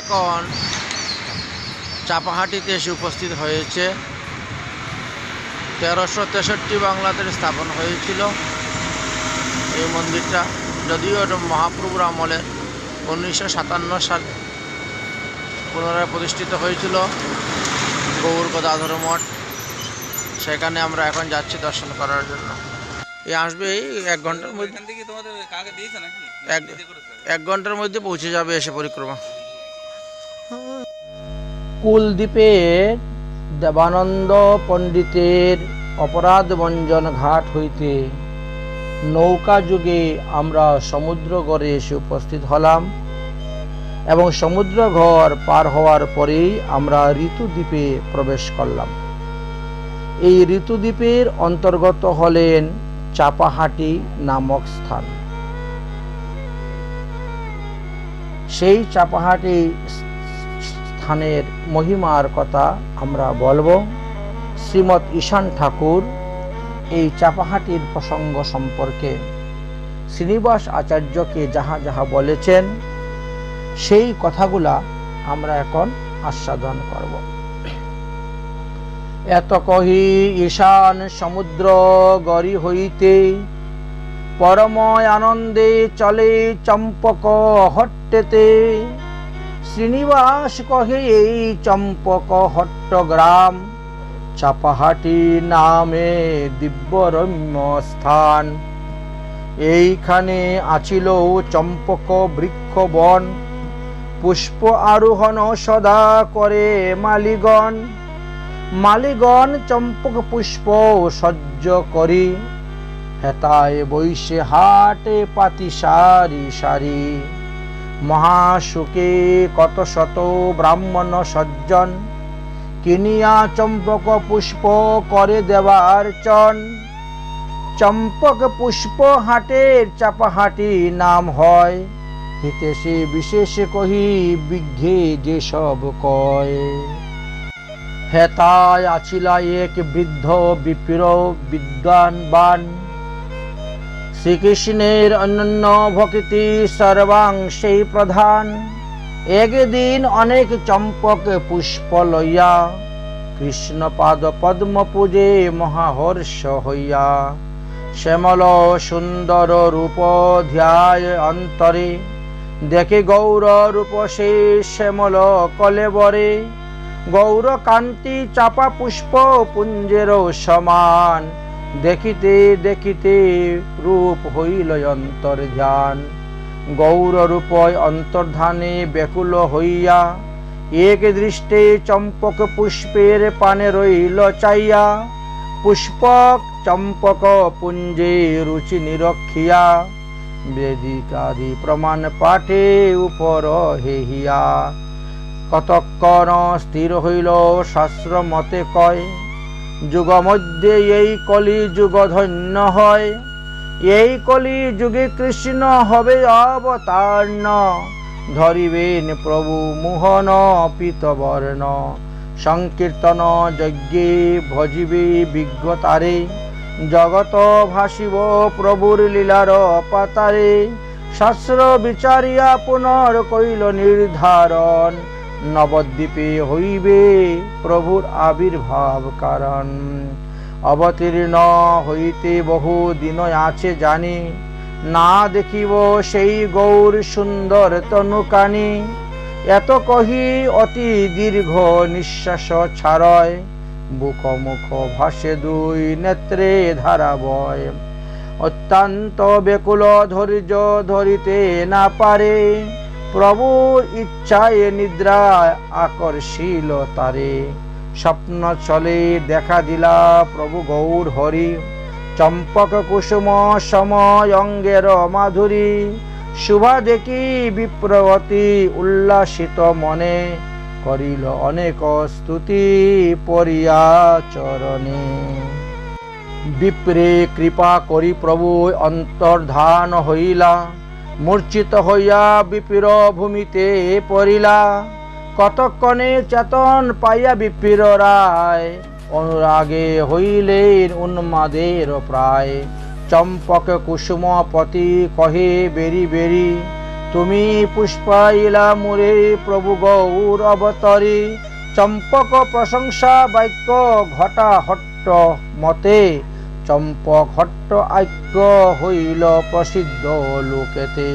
এখন চাপাহাটিতে এসে উপস্থিত হয়েছে। তেরোশো তেষট্টি বাংলাতে স্থাপন হয়েছিল এই মন্দিরটা। যদিও এটা মহাপ্রভুর আমলে উনিশশো সাতান্ন সালে পুনরায় প্রতিষ্ঠিত হয়েছিল গৌর গদাধর মঠ। সেখানে আমরা এখন যাচ্ছি দর্শন করার জন্য। এই আসবে এই এক ঘণ্টার মধ্যে? এক ঘণ্টার মধ্যে পৌঁছে যাবে এসে পরিক্রমা। কুলদ্বীপের দেবানন্দ পণ্ডিতের অপরাধ ভঞ্জন ঘাট হইতে নৌকা যুগে আমরা সমুদ্রগড়ে এসে উপস্থিত হলাম এবং সমুদ্র ঘর পার হওয়ার পরেই আমরা ঋতুদ্বীপে প্রবেশ করলাম। এই ঋতুদ্বীপের অন্তর্গত হলেন চাপাহাটি নামক স্থান। সেই চাপাহাটি স্থানের মহিমার কথা আমরা বলব। শ্রীমৎ ঈশান ঠাকুর এই চাপাহাটির প্রসঙ্গ সম্পর্কে শ্রীনিবাস আচার্যকে যাহা যাহা বলেছেন, সেই কথাগুলা আমরা এখন আস্বাদন করব। এত কহি ঈশান সমুদ্র গরি হইতে, পরময় আনন্দে চলে চম্পক হট্টেতে শ্রীনিবাস কহে, এই চম্পক হট্টগ্রাম, চাপাহাটি নামে দিব্যরম্য স্থান। এইখানে আছিল চম্পক বৃক্ষ বন, পুষ্প আরোহণ সদা করে মালিগণ। মালিগণ চম্পক পুষ্প সহ্য করি, হেতায় বৈশে হাটে পাতি সারি সারি। মহাসুখে কত শত ব্রাহ্মণ সজ্জন। কিনিয়া চম্পক পুষ্প করে দেবার চন। চম্পক পুষ্প হাটের চাপাহাটি নাম হয়। হিতেশে বিশেষ কহি বিঘ্নে যেসব কয়। হেতায় আছিলা এক বৃদ্ধ বিপ্র বিদ্বানবান শ্রীকৃষ্ণের অনন্য ভক্তি সর্বাংশেই প্রধান। একদিন অনেক চম্পক পুষ্প লইয়া কৃষ্ণ পাদ পদ্ম পূজে মহাহর্ষ হইয়া শ্যামল সুন্দর রূপ ধ্যায় অন্তরে। দেখে গৌর রূপ সে শ্যামল কলেবরে গৌর কান্তি চাপা পুষ্প পুঞ্জের সমান। দেখিতে দেখিতে রূপ হইল অন্তর ধ্যান। গৌর রূপয় অন্তর্ধানে ব্যাকুল হইয়া, এক দৃষ্টে চম্পক পুষ্পের পানে রইল চাইয়া। পুষ্পক চম্পক পুঞ্জে রুচি নিরক্ষিয়া, বেদিকাদি প্রমাণ পাঠে উপর হেহিয়া। কতক্ষণ স্থির হইল শাস্ত্র মতে কয় যুগ মধ্যে এই কলি যুগ ধন্য হয়। এই কলি যুগে কৃষ্ণ হবে অবতার্ণ। ধরিবেন প্রভু মোহন পিতবর্ণ। সংকীর্তন যজ্ঞে ভজিবে বিজ্ঞতারে। জগত ভাসিব প্রভুর লীলার পাতারে। শাস্ত্র বিচারিয়া পুনর কইল নির্ধারণ। নবদ্বীপে হইবে প্রভুর আবির্ভাব কারণ। অবতীর্ণ হইতে বহু দিন আছে জানি, না দেখিব সেই গৌর সুন্দর তনুকানি। এত কহি অতি দীর্ঘ নিঃশ্বাস ছাড়য় বুক মুখ ভাসে দুই নেত্রে ধারা বয়। অত্যন্ত বেকুল ধৈর্য ধরিতে না পারে প্রভুর ইচ্ছায় নিদ্রা আকর্ষিল তারে। স্বপ্ন চলে দেখা দিলা প্রভু গৌর হরি। চম্পক কুসুম সময় অঙ্গের মাধুরী। শুভা দেখি বিপ্রবতী উল্লাসিত মনে। করিল অনেক স্তুতি পরিয়া চরণে। বিপ্রে কৃপা করি প্রভু অন্তর্ধান হইলা। মূর্ছিত হইয়া বিপির ভূমিতে পড়িলা। কতক্ষণে চেতন পাইয়া বিপির রায়? অনুরাগে হইলেন উন্মাদের প্রায়। চম্পক কুসুম পতি কহে, বেরি বেরি, তুমি পুষ্পাইলা মুরে প্রভু গৌর অবতরে। চম্পক প্রশংসা বাক্য ঘটা হট্ট মতে চম্পক হট্ট আক্য হইল প্রসিদ্ধ লোকেতে।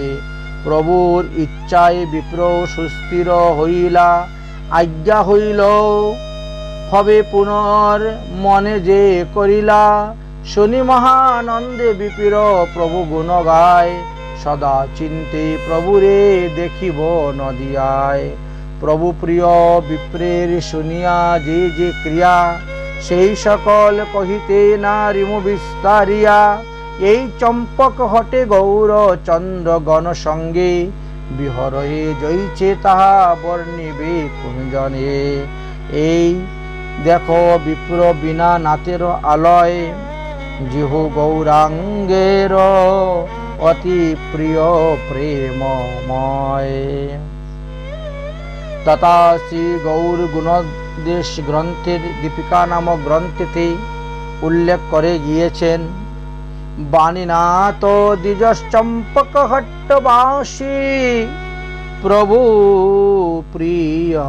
প্রভুর ইচ্ছায় বিপ্র সুস্থির হইলা, আজ্ঞা হইল, হবে পুনর মনে যে করিলা, শনি মহানন্দে বিপির প্রভু গুণ গায় সদা চিন্তে প্রভুরে দেখিব নদিয়ায়। প্রভু প্রিয় বিপ্রের শুনিয়া যে যে ক্রিয়া সেই সকল কহিতে না রিমু বিস্তারিয়া, এই চম্পক হটে গৌর চন্দ্র গণ সঙ্গে। বিহরয়ে জয়ছে তাহা বর্ণিবে কুঞ্জনে। এই দেখো বিপ্র বিনা নাতের আলয়। জিহু গৌরাঙ্গের অতি প্রিয় প্রেমময়। তথা শ্রী গৌর গুণদেশ গ্রন্থের দীপিকা নামক গ্রন্থেতে উল্লেখ করে গিয়েছেন। বাণীনাথ হট্টবাসী প্রভু প্রিয়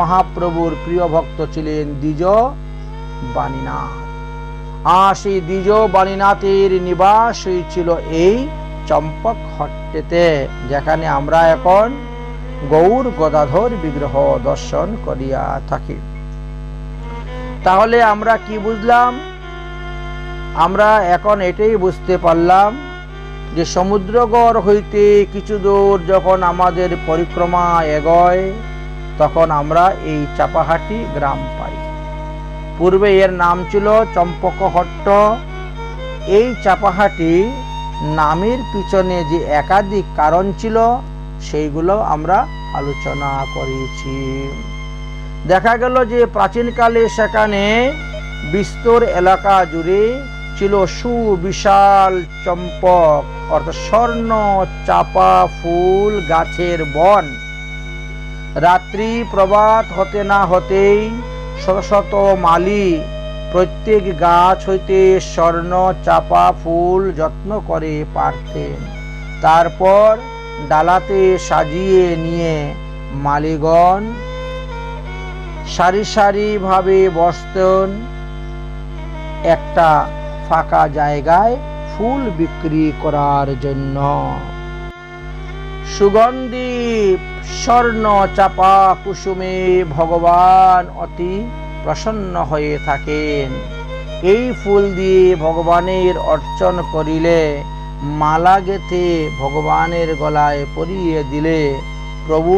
মহাপ্রভুর প্রিয় ভক্ত ছিলেন দ্বিজ বাণীনাথ। আর সেই দ্বিজ বাণীনাথের নিবাস হয়েছিল এই চম্পক হট্টেতে যেখানে আমরা এখন গৌর গদাধর বিগ্রহ দর্শন করিয়া থাকি। তাহলে আমরা কি বুঝলাম? আমরা এখন এটাই বুঝতে পারলাম যে সমুদ্রগড় হইতে কিছু দূর যখন আমাদের পরিক্রমা এগোয়, তখন আমরা এই চাপাহাটি গ্রাম পাই। পূর্বে এর নাম ছিল চম্পকহট্ট। এই চাপাহাটি নামের পিছনে যে একাধিক কারণ ছিল সেইগুলো আমরা আলোচনা করেছি। দেখা গেল যে প্রাচীনকালে সেখানে বিস্তর এলাকা জুড়ে ছিল সুবিশাল চম্পক, অর্থাৎ স্বর্ণ, চাপা ফুল, গাছের বন। রাত্রি প্রভাত হতে না হতেই শত শত মালি প্রত্যেক গাছ হইতে স্বর্ণ, চাপা ফুল যত্ন করে পারতেন। তারপর ডালাতে সাজিয়ে নিয়ে মালিগণ সারি সারি ভাবে বসতেন। একটা ফাঁকা জায়গায় ফুল বিক্রি করার জন্য। সুগন্ধি, স্বর্ণ, চাপা কুসুমে ভগবান অতি প্রসন্ন হয়ে থাকেন। এই ফুল দিয়ে ভগবানের অর্চন করিলে মালা গেথে ভগবানের গলায় পরিয়ে দিলে প্রভু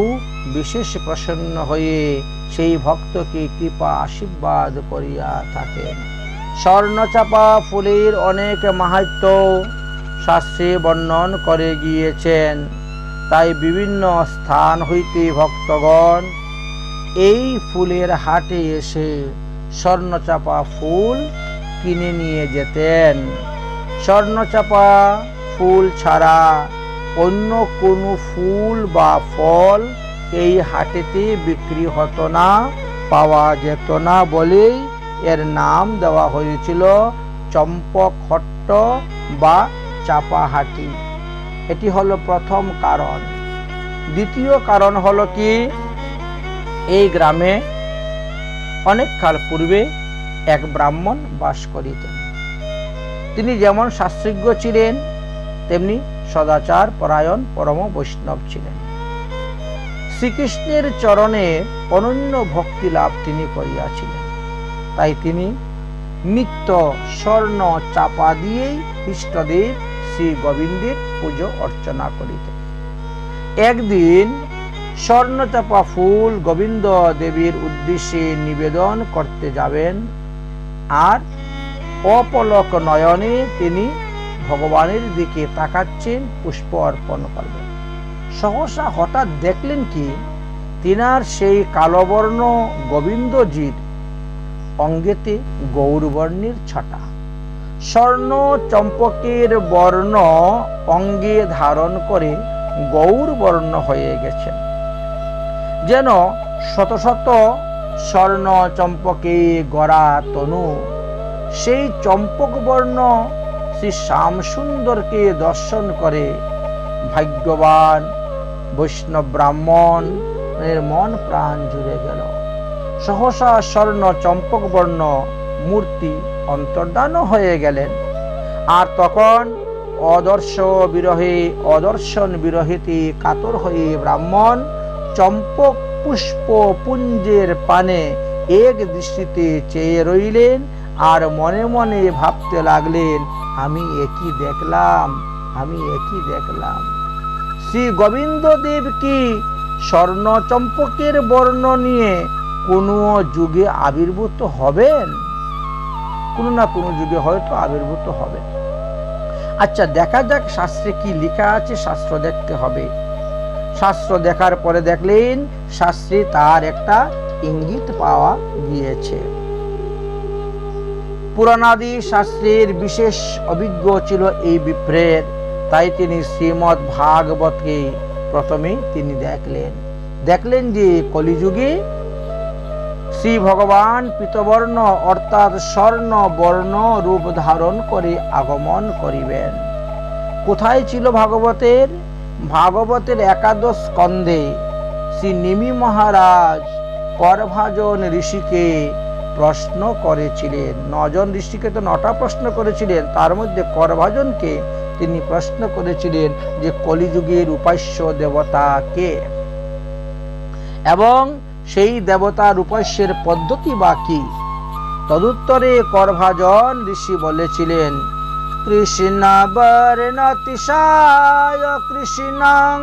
বিশেষ প্রসন্ন হয়ে সেই ভক্তকে কৃপা আশীর্বাদ করিয়া থাকেন। স্বর্ণচাপা ফুলের অনেক মাহাত্ম শাস্ত্রে বর্ণন করে গিয়েছেন। তাই বিভিন্ন স্থান হইতে ভক্তগণ এই ফুলের হাটে এসে স্বর্ণচাপা ফুল কিনে নিয়ে যেতেন। স্বর্ণচাপা ফুল ছাড়া অন্য কোনো ফুল বা ফল এই হাটেতে বিক্রি হতো না, পাওয়া যেত না বলেই এর নাম দেওয়া হয়েছিল চম্পকহট্ট বা চাপাহাটি। এটি হলো প্রথম কারণ। দ্বিতীয় কারণ হলো কি? এই গ্রামে অনেক কাল পূর্বে এক ব্রাহ্মণ বাস করিতেন। তিনি যেমন শাস্ত্রজ্ঞ ছিলেন, তেমনি সদাচার পরায়ণ পরম বৈষ্ণব ছিলেন। শ্রীকৃষ্ণের চরণে অনন্য ভক্তি লাভ তিনি করিয়াছিলেন। তাই তিনি নিত্য স্বর্ণ চাপা দিয়েই খ্রিস্টদেব শ্রী গোবিন্দের পুজো অর্চনা করিতেন। একদিন স্বর্ণচাপা ফুল গোবিন্দ দেবীর উদ্দেশ্যে নিবেদন করতে যাবেন, আর অপলক নয়নে তিনি ভগবানের দিকে তাকাচ্ছেন পুষ্প অর্পণ করবেন। সহসা হঠাৎ দেখলেন কি, তিনার সেই কালোবর্ণ গোবিন্দজির অঙ্গেতে গৌরবর্ণের ছটা। স্বর্ণ চম্পকের বর্ণ অঙ্গে ধারণ করে গৌরবর্ণ হয়ে গেছেন। যেন শত শত স্বর্ণ চম্পকে গড়া তনু সেই চম্পক বর্ণ শ্রী শ্যাম সুন্দরকে দর্শন করে ভাগ্যবান বৈষ্ণব ব্রাহ্মণ এর মন প্রাণ জুড়ে গেল। সহসা স্বর্ণ চম্পক বর্ণ মূর্তি অন্তর্ধান হয়ে গেলেন। আর তখন অদর্শ বিরহে, অদর্শন বিরহিতে কাতর হয়ে ব্রাহ্মণ চম্পক পুষ্প পুঞ্জের পানে এক দৃষ্টিতে চেয়ে রইলেন আর মনে মনে ভাবতে লাগলেন, আমি একই দেখলাম, আমি একই দেখলাম। শ্রী গোবিন্দ দেব কি স্বর্ণ চম্পকের বর্ণ নিয়ে কোনো যুগে আবির্ভূত হবেন? কোনো না কোনো যুগে হয়তো আবির্ভূত হবে। আচ্ছা দেখা যাক শাস্ত্রে কি লেখা আছে, শাস্ত্র দেখতে হবে। শাস্ত্র দেখার পরে দেখলেন, শাস্ত্রে তার একটা ইঙ্গিত পাওয়া গিয়েছে। পুরাণাদি শাস্ত্রের বিশেষ অভিজ্ঞ ছিল এই বিপ্রের তাই তিনি শ্রীমৎ ভাগবতকে প্রথমে তিনি দেখলেন। দেখলেন যে কলিযুগে শ্রী ভগবান পিতবর্ণ অর্থাৎ স্বর্ণ বর্ণ রূপ ধারণ করে আগমন করিবেন। কোথায় ছিল ভাগবতের? ভাগবতের একাদশ স্কন্ধে শ্রী নিমি মহারাজ করভাজন ঋষিকে প্রশ্ন করেছিলেন। নজন ঋষিকে তো নটা প্রশ্ন করেছিলেন। তার মধ্যে করভাজনকে তিনি প্রশ্ন করেছিলেন যে কলিযুগের উপাস্য দেবতা কে? এবং সেই দেবতার উপাস্যের পদ্ধতি বা কি? তদুত্তরে করভাজন ঋষি বলেছিলেন, কৃষ্ণ বর্ণতিশায় কৃষ্ণং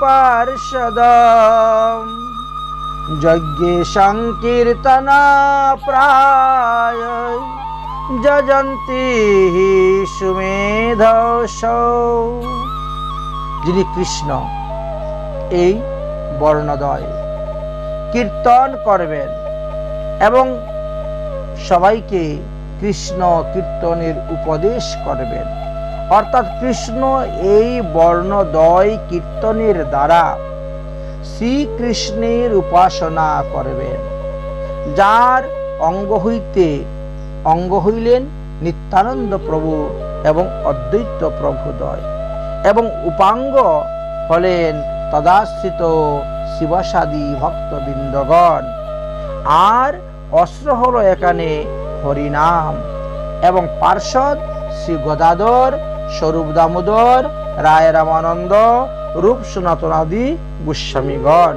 পার্ষদম যজ্ঞে সংকীর্তনা প্রায়। যজন্তি সুমেধসৌ। যিনি কৃষ্ণ, এই বর্ণদয়। কীর্তন করবেন এবং সবাইকে কৃষ্ণ কীর্তনের উপদেশ করবেন। অর্থাৎ কৃষ্ণ এই বর্ণদয় কীর্তনের দ্বারা শ্রীকৃষ্ণের উপাসনা করবেন, যার অঙ্গ হইতে অঙ্গ হইলেন নিত্যানন্দ প্রভু এবং অদ্বৈত প্রভুদয় এবং উপাঙ্গ হলেন তদাশ্রিত শিবসাদী ভক্তবৃন্দগণ। আর অস্ত্র হলো এখানে হরিনাম এবং পার্শ্বদ শ্রী গদাধর স্বরূপ দামোদর, রায় রামানন্দ, রূপ সনাতনাদি গোস্বামীগণ।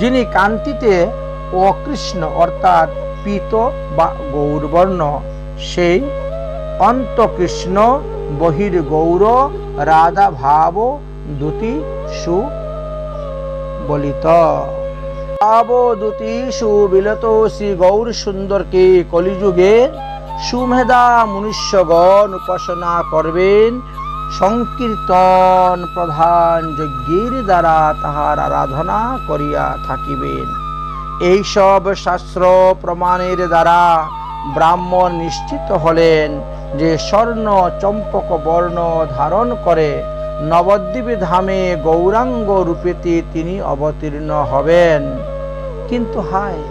যিনি কান্তিতে অকৃষ্ণ অর্থাৎ পীত বা গৌরবর্ণ, সেই অন্তকৃষ্ণ বহির গৌর রাধা ভাব, দুতি সু বলিত। ভাব দুতি সুবিলত শ্রী গৌর সুন্দরকে কলিযুগে সুমেধা মনুষ্যগণ উপাসনা করবেন। সংকীর্তন প্রধান যজ্ঞের দ্বারা তাহার আরাধনা করিয়া থাকিবেন। এইসব শাস্ত্র প্রমাণের দ্বারা ব্রাহ্মণ নিশ্চিত হলেন যে স্বর্ণ, চম্পক, বর্ণ ধারণ করে নবদ্বীপে ধামে গৌরাঙ্গ রূপেতে তিনি অবতীর্ণ হবেন। কিন্তু হায়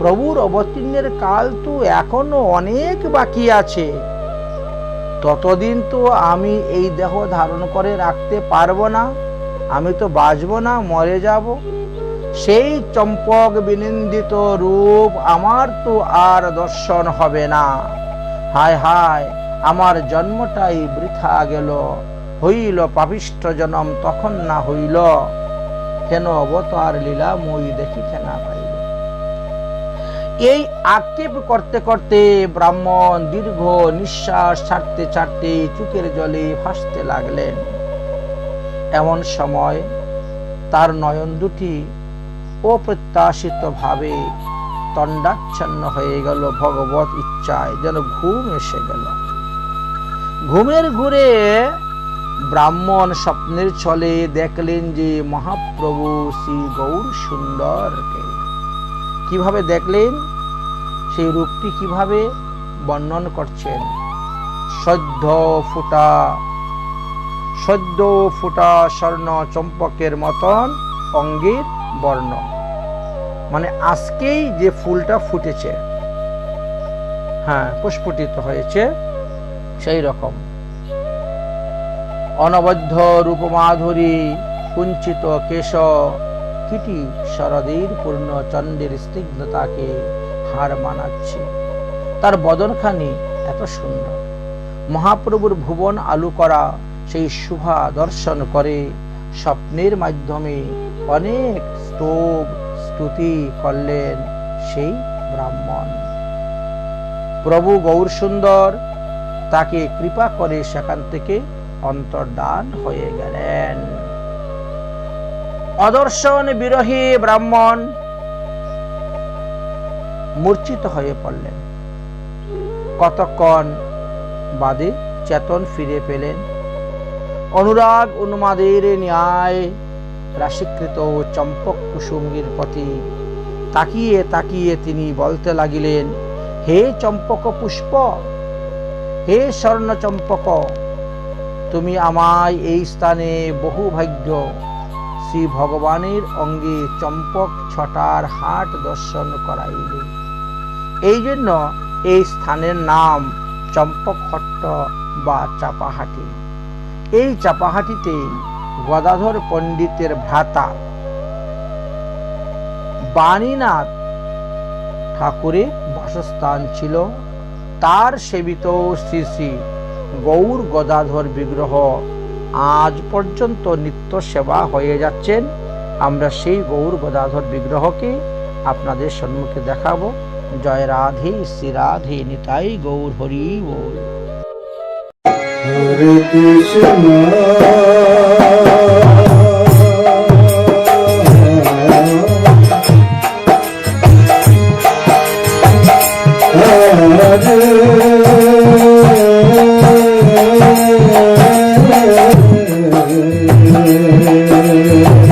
প্রভুর অবতীর্ণের কাল তো এখনও অনেক বাকি আছে। ততদিন তো আমি এই দেহ ধারণ করে রাখতে পারব না, আমি তো বাঁচবো না, মরে যাব। সেই চম্পক বিনিন্দিত রূপ আমার তো আর দর্শন হবে না। হায় হায়, আমার জন্মটাই বৃথা গেল। হইল পাপিষ্ঠ জনম, তখন না হইল। কেন অবতার লীলা মই দেখিতে না পাইল এই আক্ষেপ করতে করতে ব্রাহ্মণ দীর্ঘ নিঃশ্বাস ছাড়তে ছাড়তে চুকের জলে ভাসতে লাগলেন। এমন সময় তার নয়ন দুটি অপ্রত্যাশিত ভাবে তণ্ডাচ্ছন্ন হয়ে গেল ভগবত ইচ্ছায়, যেন ঘুম এসে গেল। ঘুমের ঘুরে ব্রাহ্মণ স্বপ্নের ছলে দেখলেন যে মহাপ্রভু শ্রী গৌর সুন্দরকে কীভাবে দেখলেন? সেই রূপটি কীভাবে বর্ণন করছেন? সদ্য ফুটা সদ্য ফুটা স্বর্ণ চম্পকের মতন অঙ্গের বর্ণ। মানে আজকেই যে ফুলটা ফুটেছে হ্যাঁ পুষ্পটিত হয়েছে, সেই রকম। অনবদ্য রূপমাধুরী, কুঞ্চিত কেশ কিটি শরদীর পূর্ণ চন্দ্রের স্নিগ্ধতাকে হার মানাচ্ছে। তার বদনখানি এত সুন্দর। মহাপ্রভুর ভুবন আলু করা সেই শুভা দর্শন করে স্বপ্নের মাধ্যমে অনেক স্তব, স্তুতি করলেন সেই ব্রাহ্মণ। প্রভু গৌর সুন্দর তাকে কৃপা করে সেখান থেকে অন্তর্দান হয়ে গেলেন। অদর্শন বিরহী ব্রাহ্মণ মূর্ছিত হয়ে পড়লেন। কতক্ষণ বাদে চেতন ফিরে পেলেন। অনুরাগ উন্মাদের ন্যায় রাশিকৃত চম্পক কুসুমীর প্রতি তাকিয়ে তাকিয়ে তিনি বলতে লাগিলেন, হে চম্পক পুষ্প, হে স্বর্ণ চম্পক তুমি আমায় এই স্থানে বহু ভাগ্য শ্রী ভগবানের অঙ্গে চম্পক ছটার হাট দর্শন করাইলে। এই জন্য এই স্থানের নাম চম্পকহট্ট বা চাপাহাটি। এই চাপাহাটিতে গদাধর পণ্ডিতের ভ্রাতা বাণীনাথ ঠাকুরের বাসস্থান ছিল। তার সেবিত শ্রী শ্রী গৌর গদাধর বিগ্রহ আজ পর্যন্ত নিত্য সেবা হয়ে যাচ্ছেন। আমরা সেই গৌর গদাধর বিগ্রহকে আপনাদের সম্মুখে দেখাবো। জয় রাধে, শ্রী রাধে, নিতাই গৌর, হরি বল। হরে কৃষ্ণ। Yeah.